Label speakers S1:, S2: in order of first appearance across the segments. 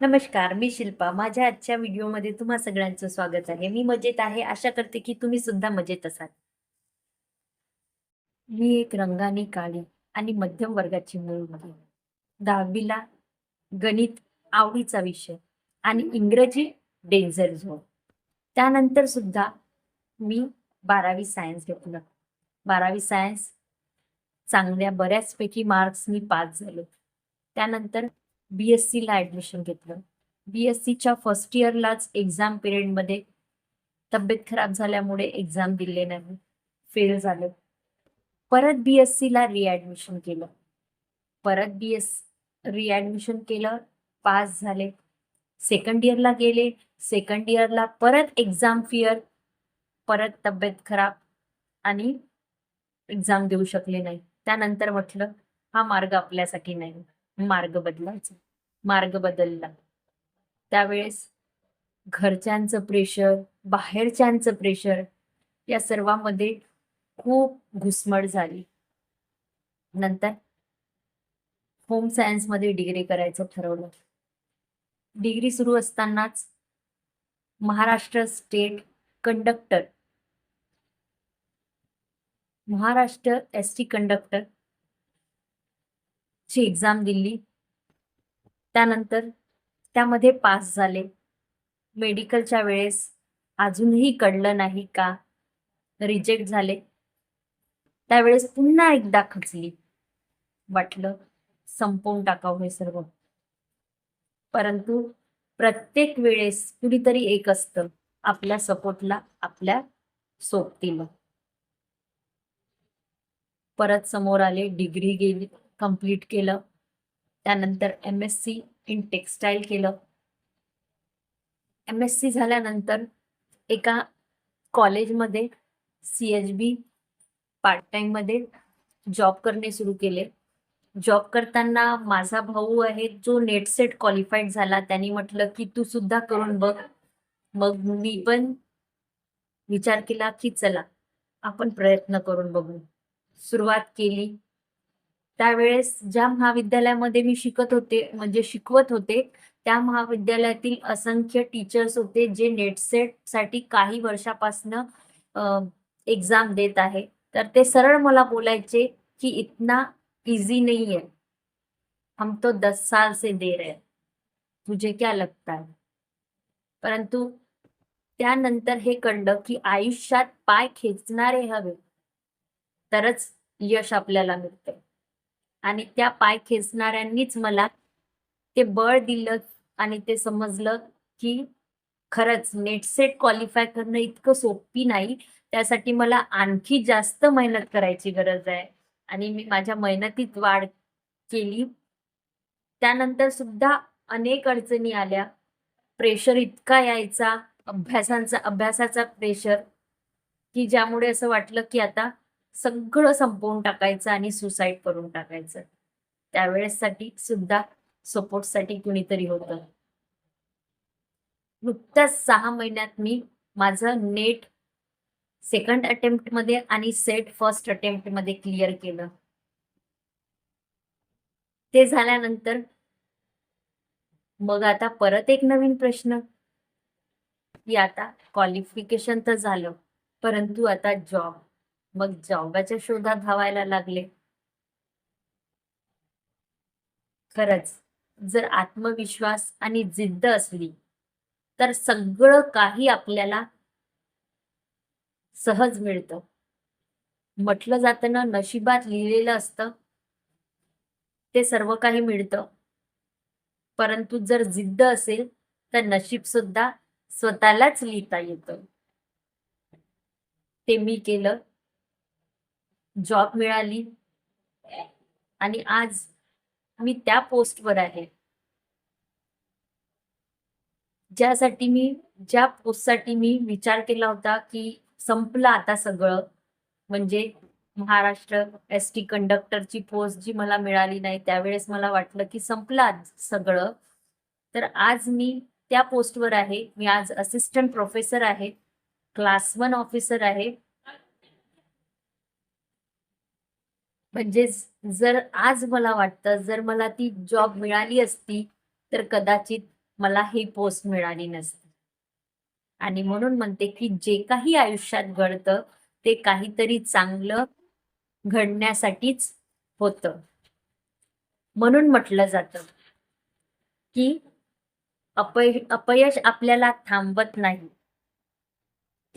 S1: नमस्कार, मी शिल्पा. माझ्या आजच्या व्हिडिओमध्ये तुम्हा सगळ्यांचं स्वागत आहे. मी मजेत आहे. आशा करते की तुम्ही सुद्धा मजेत असाल. मी एक रंगाने काळी आणि मध्यम वर्गाची मुलगी. दहावीला गणित आवडीचा विषय आणि इंग्रजी डेंजर झोन. त्यानंतर सुद्धा मी बारावी सायन्स घेतलं. बारावी सायन्स चांगल्या बऱ्याचपैकी मार्क्सनी पास झाले. त्यानंतर बी एस सीला ॲडमिशन घेतलं. बी एस सीच्या फर्स्ट इयरलाच एक्झाम पिरियडमध्ये तब्येत खराब झाल्यामुळे एक्झाम दिले नाही. फेल झाले. परत बी एस सीला रिॲडमिशन केलं. परत बी एस रिॲडमिशन केलं, पास झाले. सेकंड इयरला गेले. सेकंड इयरला परत एक्झाम फिअर, परत तब्येत खराब आणि एक्झाम देऊ शकले नाही. त्यानंतर म्हटलं हा मार्ग आपल्यासाठी नाही. मार्ग बदलायचा. मार्ग बदलला. त्यावेळेस घरच्यांचं प्रेशर, बाहेरच्यांचं प्रेशर या सर्वामध्ये खूप घुसमट झाली. नंतर होम सायन्समध्ये डिग्री करायचं ठरवलं. डिग्री सुरू असतानाच Maharashtra state conductor Maharashtra S T conductor ची एक्झाम दिली. त्यानंतर त्यामध्ये पास झाले. मेडिकलच्या वेळेस अजूनही कळलं नाही का रिजेक्ट झाले. त्यावेळेस पुन्हा एकदा खचली. वाटलं संपवून टाकावं हे सर्व. परंतु प्रत्येक वेळेस कुणीतरी एक असतं आपल्या सपोर्टला, आपल्या सोबतीला. परत समोर आले. डिग्री गेली कंप्लीट केलं. त्यानंतर M S C in textile केलं. एम एस सी झाल्यानंतर एका कॉलेजमध्ये सी एच बी पार्ट टाईममध्ये जॉब करणे सुरू केले. जॉब करताना माझा भाऊ आहे जो नेट सेट क्वालिफाईड झाला. त्यांनी म्हटलं की तू सुद्धा करून बघ. मग मी पण विचार केला की चला आपण प्रयत्न करून बघू. सुरुवात केली. त्यावेळेस ज्या महाविद्यालयामध्ये मी शिकत होते म्हणजे शिकवत होते त्या महाविद्यालयातील असंख्य टीचर्स होते जे नेटसाठी काही वर्षापासनं एक्झाम देत आहे. तर ते सरळ मला बोलायचे की इतना इझी नाही है. हम तो दस साल से दे रहे तुझे क्या लगता है? परंतु त्यानंतर हे कळलं की आयुष्यात पाय खेचणारे हवे. तरच यश आपल्याला मिळते आणि त्या पाय खेचणाऱ्यांनीच मला ते बळ दिलं आणि ते समजलं की खरंच नेटसेट क्वालिफाय करणं इतकं सोपी नाही. त्यासाठी मला आणखी जास्त मेहनत करायची गरज आहे. आणि मी माझ्या मेहनतीत वाढ केली. त्यानंतर सुद्धा अनेक अडचणी आल्या. प्रेशर इतका यायचा अभ्यासांचा अभ्यासाचा प्रेशर की ज्यामुळे असं वाटलं की आता सगळं संपवून टाकायचं आणि सुसाईड करून टाकायचं. त्यावेळेसाठी सुद्धा सपोर्टसाठी कुणीतरी होतं. नुकत्याच सहा महिन्यात मी माझं नेट सेकंड अटेम्प्टमध्ये आणि सेट फर्स्ट अटेम्प्टमध्ये क्लिअर केलं. ते झाल्यानंतर मग आता परत एक नवीन प्रश्न की आता क्वालिफिकेशन तर झालं, परंतु आता जॉब. मग जॉबाच्या शोधात धावायला लागले. खरंच जर आत्मविश्वास आणि जिद्द असली तर सगळं काही आपल्याला सहज मिळतं. म्हटलं जातं ना नशिबात लिहिलेलं असतं ते सर्व काही मिळतं. परंतु जर जिद्द असेल तर नशीब सुद्धा स्वतःलाच लिहिता येतं. ते मी केलं. जॉब मिळाली. आणि आज मी त्या पोस्टवर आहे. ज्यासाठी मी ज्या पोस्टसाठी मी विचार केला होता की संपलं आता सगळं. म्हणजे महाराष्ट्र एस टी कंडक्टरची पोस्ट जी मला मिळाली नाही त्यावेळेस मला वाटलं की संपलं आज सगळं. तर आज मी त्या पोस्टवर आहे. मी आज असिस्टंट प्रोफेसर आहे. क्लास वन ऑफिसर आहे. म्हणजेच जर आज मला वाटतं जर मला ती जॉब मिळाली असती तर कदाचित मला ही पोस्ट मिळाली नसती. आणि म्हणून म्हणते की जे काही आयुष्यात घडतं ते काहीतरी चांगलं घडण्यासाठीच होतं. म्हणून म्हटलं जातं की अपय अपयश आपल्याला थांबत नाही.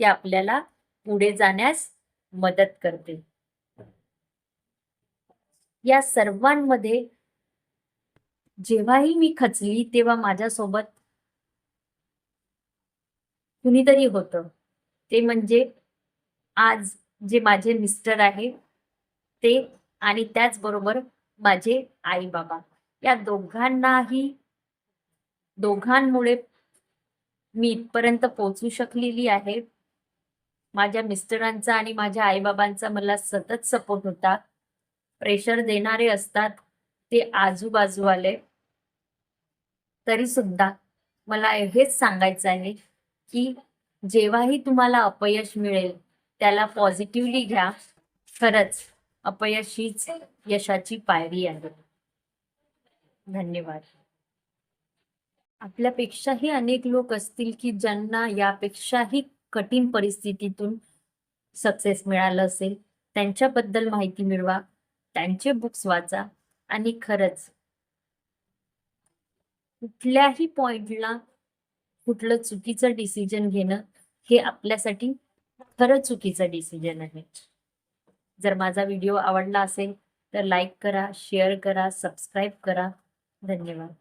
S1: ते आपल्याला पुढे जाण्यास मदत करते. या सर्वांमध्ये जेव्हाही मी खचली तेव्हा माझ्यासोबत कुणीतरी होतं. ते म्हणजे आज जे माझे मिस्टर आहे ते आणि त्याचबरोबर माझे आई बाबा या दोघांनाही दोघांमुळे मी इथपर्यंत पोहोचू शकलेली आहे. माझ्या मिस्टरांचा आणि माझ्या आईबाबांचा मला सतत सपोर्ट होता. प्रेशर देणारे असतात ते आजूबाजूवाले. तरी सुद्धा मला हेच सांगायचं आहे की जेव्हाही तुम्हाला अपयश मिळेल त्याला पॉझिटिव्हली घ्या. खरंच अपयश हीच यशाची पायरी आहे. धन्यवाद. आपल्यापेक्षाही अनेक लोक असतील की ज्यांना यापेक्षाही कठीण परिस्थितीतून सक्सेस मिळालं असेल त्यांच्याबद्दल माहिती मिळवा. त्यांचे बुक्स वाचा आणि खरंच कुठल्याही पॉइंटला कुठलं चुकीचं डिसिजन घेणं हे आपल्यासाठी खरंच चुकीचं डिसिजन आहे. जर माझा व्हिडिओ आवडला असेल तर लाईक करा शेअर करा सबस्क्राईब करा. धन्यवाद.